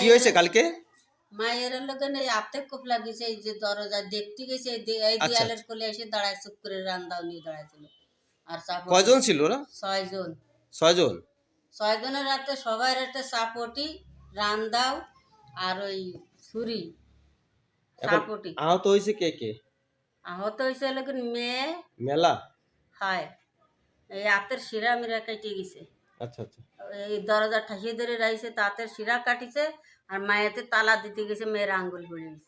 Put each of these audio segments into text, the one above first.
কি হয়েছে কালকে? মায়ের লোকে নেই আপতে খুব লাগিয়েছে এই যে দরজা দেখতে গেছে এই এই আচ্ছা, দেয়ালের কোলে এসে দাঁড়ায় চুপ করে রান্দাও নিয়ে দাঁড়াইছিল। আর কয়জন ছিল ওরা? ছয়জন। ছয়জন? ছয়জনের রাতে সবাই রাতে সাপোর্টি রান্দাও আর ওই ছুরি। সাপোর্টি আহত হয়েছে কে কে? আহত হয়েছে মেয়ে মেলা? হয় এই হাতের শিরা মিরা কেটে গেছে। আচ্ছা আচ্ছা। এই দরজা ঠাসিয়ে ধরে রাখছে তাতে শিরা কাটিছে আর মায়েতে তালা দিতে গেছে মেয়ের আঙ্গুল পড়ে গেছে।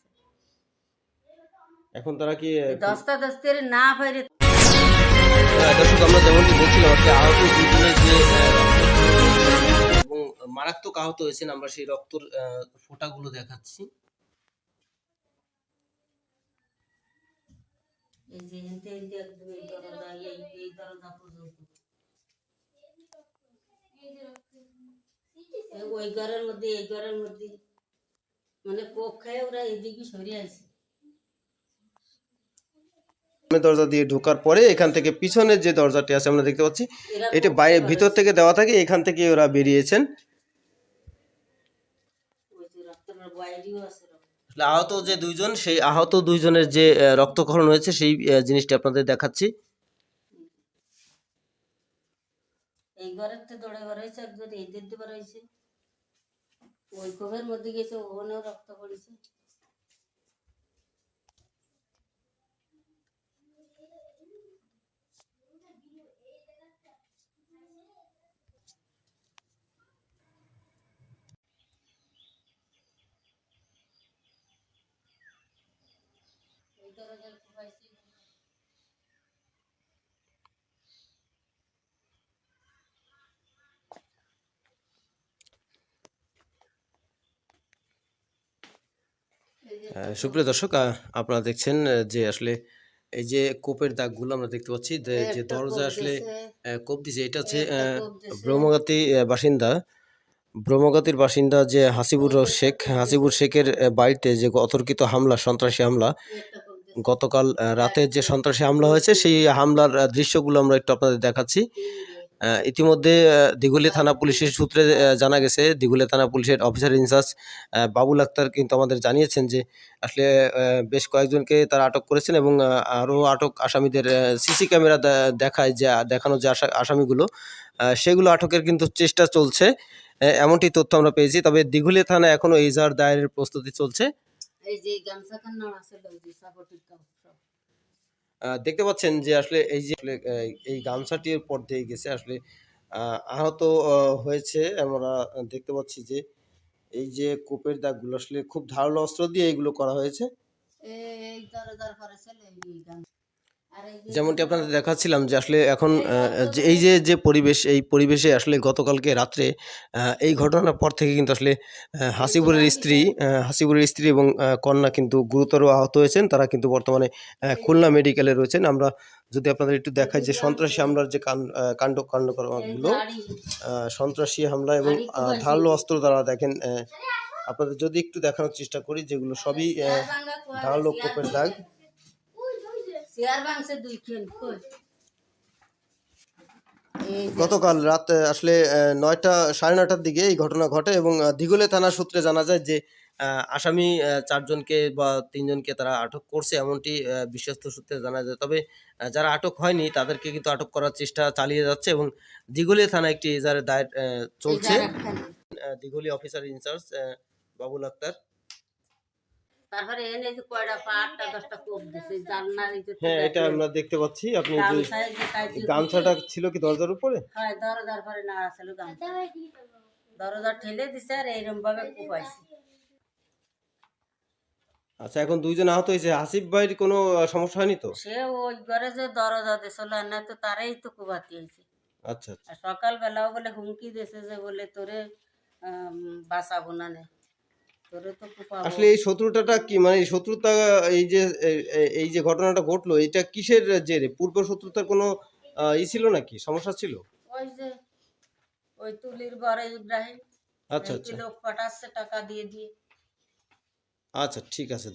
এখন তারা কি দস্তা দস্তের না পাইরে আহ, দর্শক আমরা যেমনটি বলছিলাম আজকে আহত দুজনের যে এবং মারাত্মক আহত হয়েছেন আমরা সেই রক্তর ফোঁটাগুলো দেখাচ্ছি। এই যে হেনতে হেনতে একদম এই দরজা এই দরজা পর্যন্ত ওই ঘরের মধ্যে এই ঘরের মধ্যে। মানে কোপ খায় ওরা এদিকে সরে দরজা দিয়ে ঢোকার পরে এখান থেকে পিছনের যে দরজাটি আছে আমরা দেখতে পাচ্ছি এটা বাইরে ভিতর থেকে দেওয়া থাকে এখান থেকে ওরা বেরিয়েছেন। ওই যে রক্তের বাইরেও আছে রক্ত। আসলে আহত যে দুইজন সেই আহত দুইজনের যে রক্তক্ষরণ হয়েছে সেই জিনিসটি আপনাদের দেখাচ্ছি। এই ঘরের তো দৌড়ে বার হয়েছে একজন এই দিক দিয়ে বার হয়েছে। ওই কোভের মধ্যে গেছে ওখানেও রক্ত পড়েছে। দরজায় কোপাইছে সুপ্রিয় দর্শক আপনারা দেখছেন যে আসলে এই যে কোপের দাগগুলো আমরা দেখতে পাচ্ছি যে যে দরজা আসলে কোপ দিছে এটা হচ্ছে দিছে। ব্রহ্মগাতি বাসিন্দা। ব্রহ্মগাতির বাসিন্দা যে হাসিবুর শেখ হাসিবুর শেখের বাড়িতে যে অতর্কিত হামলা সন্ত্রাসী হামলা। গতকাল রাতে যে সন্ত্রাসী হামলা হয়েছে সেই হামলার দৃশ্যগুলো আমরা একটু আপনাদের দেখাচ্ছি। ইতিমধ্যে দিঘুলি থানা পুলিশের সূত্রে জানা গেছে, দিঘুলি থানা পুলিশের অফিসার ইনচার্জ বাবুল আক্তার কিন্তু আমাদের জানিয়েছেন যে, আসলে বেশ কয়েকজনকে তারা আটক করেছেন এবং আরও আটক আসামিদের সিসি ক্যামেরা দেখায় যে, দেখানো যে আসা- আসামিগুলো সেগুলো আটকের কিন্তু চেষ্টা চলছে। এমনটি তথ্য আমরা পেয়েছি, তবে দিঘুলি থানা এখনও ইজাহার দায়েরের প্রস্তুতি চলছে। এই যে আছে ওই যে সাপোর্টের কাপ সব। আহ, দেখতে পাচ্ছেন যে আসলে এই যে আসলে, এই গামছাটির পর দিয়ে গেছে আসলে আহ, আহত হয়েছে আমরা দেখতে পাচ্ছি যে এই যে কোপের দাগগুলো আসলে খুব ধারালো অস্ত্র দিয়ে এগুলো করা হয়েছে এই দরজার পরে ছেলে যেমনটি আপনাদের দেখাচ্ছিলাম যে আসলে এখন যে এই যে যে পরিবেশ, এই পরিবেশে আসলে গতকালকে রাত্রে এই ঘটনার পর থেকে কিন্তু আসলে হাসিবুরের স্ত্রী হাসিবুরের স্ত্রী এবং কন্যা কিন্তু গুরুতর আহত হয়েছেন। তারা কিন্তু বর্তমানে খুলনা মেডিকেলে রয়েছেন। আমরা যদি আপনাদের একটু দেখাই যে সন্ত্রাসী হামলার যে কাণ্ড কাণ্ড কর্মগুলো সন্ত্রাসী হামলা এবং ধারালো অস্ত্র দ্বারা দেখেন আপনাদের যদি একটু দেখানোর চেষ্টা করি, যেগুলো সবই ধারালো কোপের দাগ। চেয়ার ভাঙছে দুই খেন কই? এই যে গতকাল রাত আসলে নয়টা সাড়ে নয়টার দিকে এই ঘটনা ঘটে এবং দিঘলে থানা সূত্রে জানা যায় যে আসামি চারজনকে বা তিনজনকে তারা আটক করছে এমনটি বিশ্বস্ত সূত্রে জানা যায়। তবে যারা আটক হয়নি তাদেরকে কিন্তু আটক করার চেষ্টা চালিয়ে যাচ্ছে এবং দিঘলি থানা একটি এজাহারের দায়ের চলছে। Dighali officer in-charge Babul Akhtar. তারপরে এনে যে কয়টা পা আটটা দশটা কোপ দিছে জানলার এই যে হ্যাঁ এটা আমরা দেখতে পাচ্ছি। আপনি যে গামছাটা ছিল কি দরজার উপরে? হয় দরজার পরে নাড়া ছিল গামছা। দরজা ঠেলে দিছে আর এইরকম ভাবে কোপাইছে। আচ্ছা এখন দুইজন আহত হয়েছে। আসিফ ভাইয়ের কোনো সমস্যা হয়নি তো? সে ওই ঘরে যে দরজা দিছিল না তো তারাই তো কোবাতি হয়েছে। আচ্ছা আচ্ছা। সকালবেলাও বলে হুমকি দিয়েছে যে বলে তোরে বাঁচাবো না নে। আসলে এই শত্রুতাটা কি? মানে শত্রুতা এই যে এই যে ঘটনাটা ঘটলো এটা কিসের জেরে? পূর্ব শত্রুতার কোনো ই ছিল নাকি? সমস্যা ছিল? ওই যে ওই তুলির বরে ইব্রাহিম। আচ্ছা আচ্ছা। লোক পাঠাচ্ছে টাকা দিয়ে দিয়ে। আচ্ছা ঠিক আছে